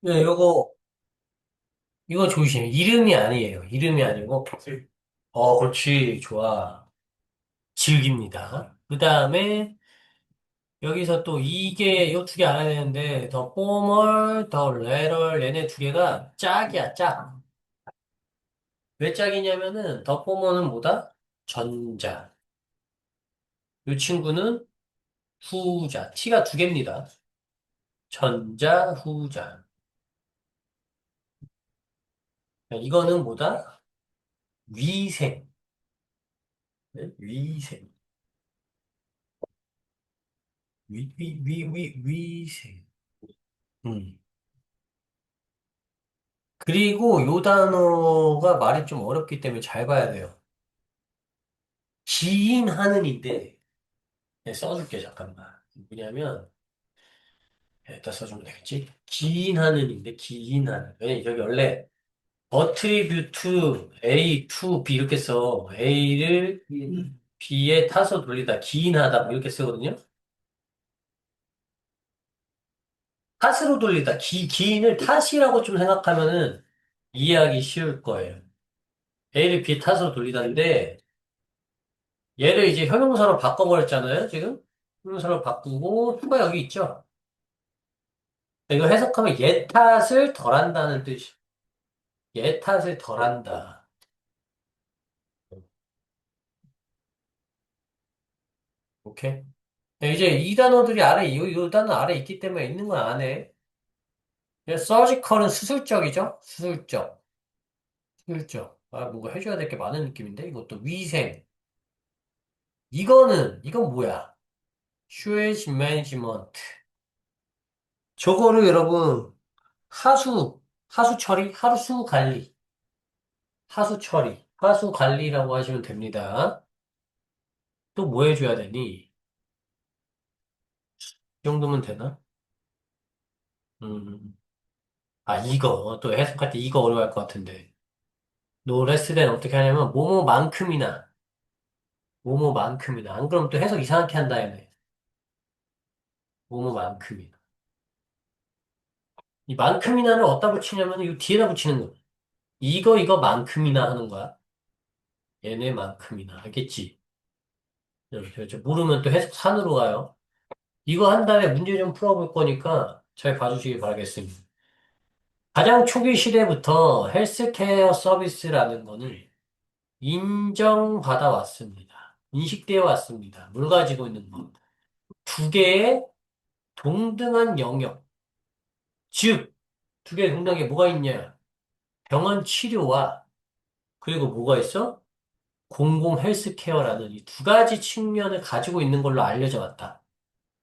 네, 요거, 이거 조심해. 이름이 아니에요. 이름이 아니고. 어, 그렇지. 좋아. 즐깁니다. 그 다음에, 여기서 또 이게, 요 두 개 알아야 되는데, 더 포멀, 더 레럴, 얘네 두 개가 짝이야, 짝. 왜 짝이냐면은, 더 포멀은 뭐다? 전자. 이 친구는 후자. T가 두 개입니다. 전자, 후자. 이거는 뭐다? 위생. 네? 위생. 위, 위, 위, 위, 위생. 음. 그리고 요 단어가 말이 좀 어렵기 때문에 잘 봐야 돼요. 기인하는인데, 네, 써줄게, 잠깐만. 뭐냐면, 여기다 써주면 되겠지? 기인하는인데, 기인하는. 왜냐면 여기 원래 attribute A to B 이렇게 써. A를 B에 타서 돌리다, 기인하다, 뭐 이렇게 쓰거든요? 탓으로 돌리다. 기, 기인을 탓이라고 좀 생각하면은 이해하기 쉬울 거예요. A를 B에 탓으로 돌리다인데, 얘를 이제 형용사로 바꿔버렸잖아요, 지금? 형용사로 바꾸고, 휴가 여기 있죠? 이걸 해석하면 얘 탓을 덜 한다는 뜻이, 얘 탓을 덜 한다. 오케이? 네, 이제 이 단어들이 아래, 이, 이 단어 아래 있기 때문에 있는 건 안 해. 서지컬은 수술적이죠? 수술적. 수술적. 아, 뭔가 해줘야 될 게 많은 느낌인데? 이것도 위생. 이거는, 이건 뭐야? 슈에지 매니지먼트. 저거를 여러분, 하수, 하수 처리, 하수 관리, 하수 처리, 하수 관리라고 하시면 됩니다. 또 뭐 해줘야 되니? 이 정도면 되나? 음, 아, 이거, 또 해석할 때 이거 어려워할 것 같은데. 노레스는 어떻게 하냐면, 뭐뭐만큼이나, 뭐뭐만큼이나. 안 그러면 또 해석 이상하게 한다, 얘네. 뭐뭐만큼이나. 이 만큼이나를 어디다 붙이냐면, 이 뒤에다 붙이는 거야. 이거, 이거만큼이나 하는 거야. 얘네만큼이나. 알겠지? 이렇게 모르면 또 해석 산으로 가요. 이거 한 다음에 문제 좀 풀어볼 거니까 잘 봐주시기 바라겠습니다. 가장 초기 시대부터 헬스케어 서비스라는 거를 인정받아 왔습니다. 인식되어 왔습니다. 뭘 가지고 있는 것. 두 개의 동등한 영역. 즉, 두 개의 게 뭐가 있냐? 병원 치료와 그리고 뭐가 있어? 공공 헬스케어라는 이 두 가지 측면을 가지고 있는 걸로 알려져 왔다.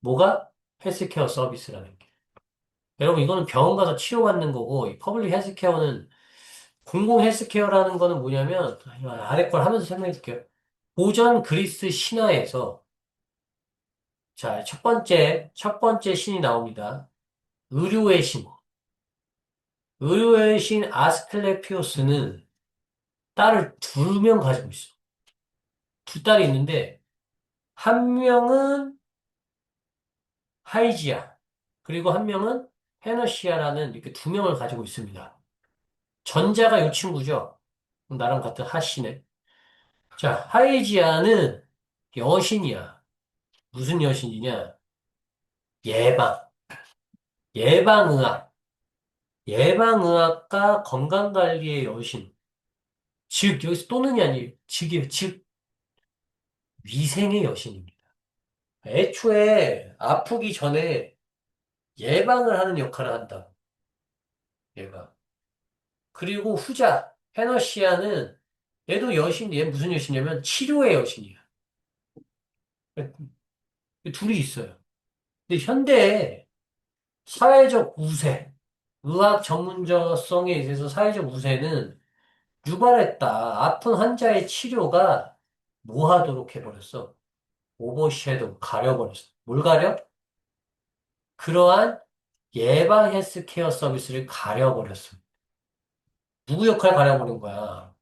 뭐가? 헬스케어 서비스라는 게. 여러분, 이거는 병원 가서 치료받는 거고, 이 퍼블릭 헬스케어는, 공공 헬스케어라는 거는 뭐냐면, 아래 걸 하면서 설명해 줄게요. 고전 그리스 신화에서, 자, 첫 번째, 첫 번째 신이 나옵니다. 의료의 신. 의료의 신 아스클레피오스는 딸을 두 명 가지고 있어. 두 딸이 있는데, 한 명은 하이지아, 그리고 한 명은 헤너시아라는 이렇게 두 명을 가지고 있습니다. 전자가 이 친구죠. 나랑 같은 하시네. 자, 하이지아는 여신이야. 무슨 여신이냐? 예방. 예방의학. 예방의학과 건강관리의 여신. 즉, 여기서 또는이 아니에요. 즉이에요. 즉, 위생의 여신입니다. 애초에 아프기 전에 예방을 하는 역할을 한다. 예방. 그리고 후자, 헤너시아는 얘도 여신, 얘 무슨 여신이냐면 치료의 여신이야. 둘이 있어요. 근데 현대에 사회적 우세, 의학 전문성에 있어서 사회적 우세는 유발했다. 아픈 환자의 치료가 노하도록 해버렸어. 오버섀도우, 가려버렸어. 뭘 가려? 그러한 예방 헬스케어 서비스를 가려버렸어. 누구 역할 가려버린 거야?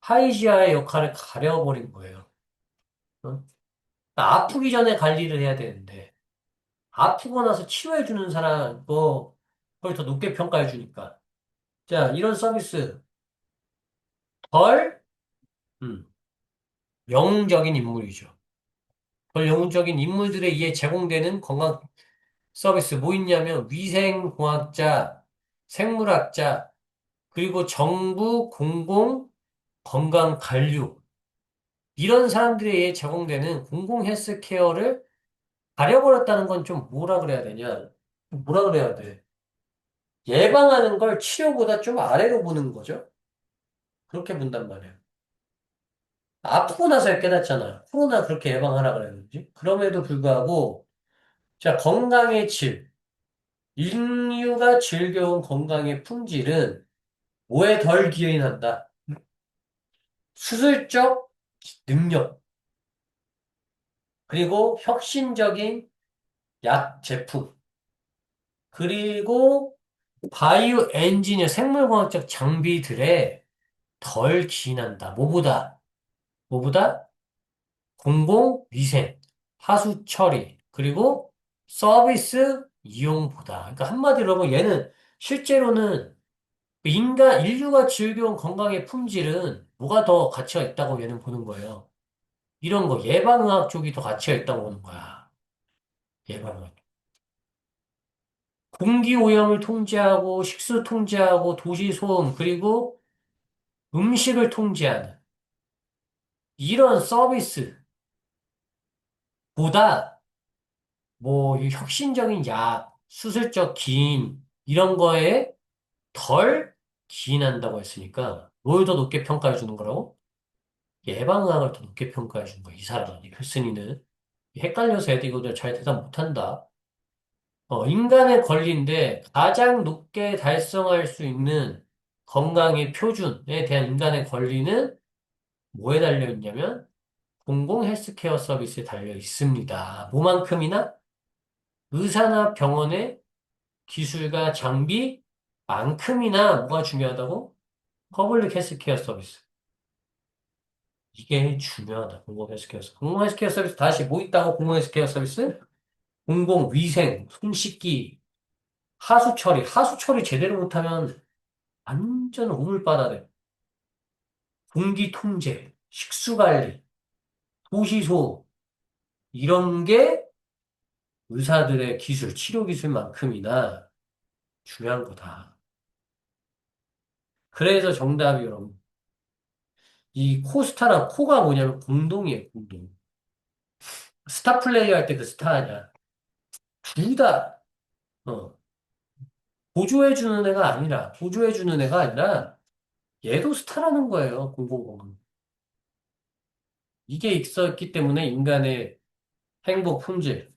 하이지아의 역할을 가려버린 거예요. 어? 아프기 전에 관리를 해야 되는데, 아프고 나서 치료해 주는 사람, 뭐, 그걸 더 높게 평가해 주니까. 자, 이런 서비스 덜 음, 영웅적인 인물이죠. 덜 영웅적인 인물들에 의해 제공되는 건강 서비스 뭐 있냐면 위생공학자, 생물학자, 그리고 정부 공공 건강 관료 이런 사람들에 의해 제공되는 공공 헬스케어를 가려버렸다는 건 좀 뭐라 그래야 되냐? 뭐라 그래야 돼? 예방하는 걸 치료보다 좀 아래로 보는 거죠? 그렇게 본단 말이에요. 아프고 나서 깨닫잖아요. 코로나 그렇게 예방하라 그랬는지. 그럼에도 불구하고, 자, 건강의 질. 인류가 즐겨온 건강의 품질은 뭐에 덜 기인한다? 수술적 능력, 그리고 혁신적인 약 제품, 그리고 바이오 엔지니어 생물과학적 장비들에 덜 기인한다. 뭐보다? 뭐보다? 공공 위생, 하수 처리, 그리고 서비스 이용보다. 그러니까 한마디로 하면 얘는 실제로는 인간, 인류가 즐겨온 건강의 품질은 뭐가 더 가치가 있다고 얘는 보는 거예요. 이런 거, 예방의학 쪽이 더 가치가 있다고 보는 거야. 예방의학. 공기 오염을 통제하고, 식수 통제하고, 도시 소음, 그리고 음식을 통제하는 이런 서비스보다 뭐, 이 혁신적인 약, 수술적 기인, 이런 거에 덜 기인한다고 했으니까, 뭘 더 높게 평가해 주는 거라고? 예방의학을 더 높게 평가해 주는 거야, 이 사람은, 이 글쓴이는. 헷갈려서 애들 이거 잘 대답 못한다. 어, 인간의 권리인데 가장 높게 달성할 수 있는 건강의 표준에 대한 인간의 권리는 뭐에 달려 있냐면 공공 헬스케어 서비스에 달려 있습니다. 뭐만큼이나 의사나 병원의 기술과 장비만큼이나 뭐가 중요하다고? 퍼블릭 헬스케어 서비스. 이게 중요하다. 공공 헬스케어 서비스. 공공 헬스케어 서비스 다시 뭐 있다고 공공 헬스케어 서비스? 공공 위생, 손 씻기, 하수 처리. 하수 처리 제대로 못하면 완전 우물바다 돼. 공기 통제, 식수 관리, 도시소 이런 게 의사들의 기술, 치료 기술만큼이나 중요한 거다. 그래서 정답이 여러분. 이 코스타랑 코가 뭐냐면 공동이에요, 공동. 스타 플레이 할 때 그 스타 아니야. 둘 다, 어, 보조해주는 애가 아니라, 보조해주는 애가 아니라, 얘도 스타라는 거예요, 공공공은. 이게 있었기 때문에 인간의 행복, 품질,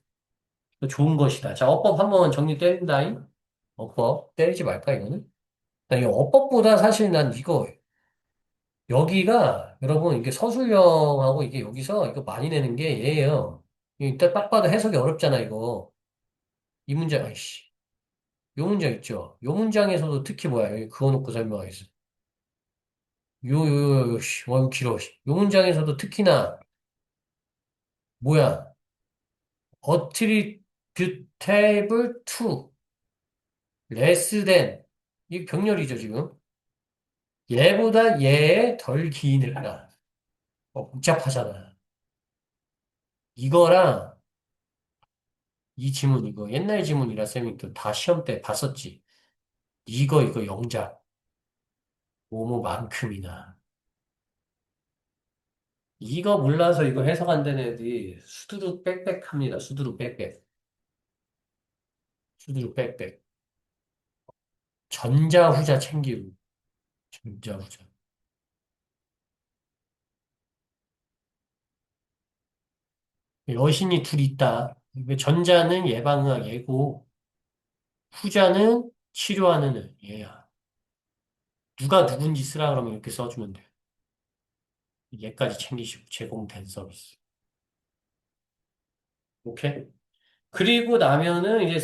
좋은 것이다. 자, 어법 한번 정리 때린다잉. 어법. 때리지 말까, 이거는? 나 이 어법보다 사실 난 이거, 여기가, 여러분, 이게 서술형하고 이게 여기서 이거 많이 내는 게 얘예요. 이따 딱 봐도 해석이 어렵잖아, 이거. 이 문장, 아이씨. 요 문장 있죠? 요 문장에서도 특히 뭐야? 여기 그어놓고 설명하겠어. 요, 요, 요, 요, 씨. 와, 이거 길어, 씨. 요 문장에서도 특히나, 뭐야? attributable to, less than. 이 병렬이죠, 지금. 얘보다 얘에 덜 하라. 어, 복잡하잖아. 이거랑 이 지문 이거 옛날 지문이라 쌤이 또 다 시험 때 봤었지. 이거 이거 영작 뭐뭐만큼이나 이거 몰라서 이거 해석 안 되는 애들이 수두룩 빽빽합니다. 수두룩 빽빽. 수두룩 빽빽. 전자 후자 챙기고 전자후자. 여신이 둘 있다. 전자는 예방의학 얘고 후자는 치료하는 얘야. 누가 누군지 쓰라 그러면 이렇게 써주면 돼. 얘까지 챙기시고 제공된 서비스. 오케이? 그리고 나면은 이제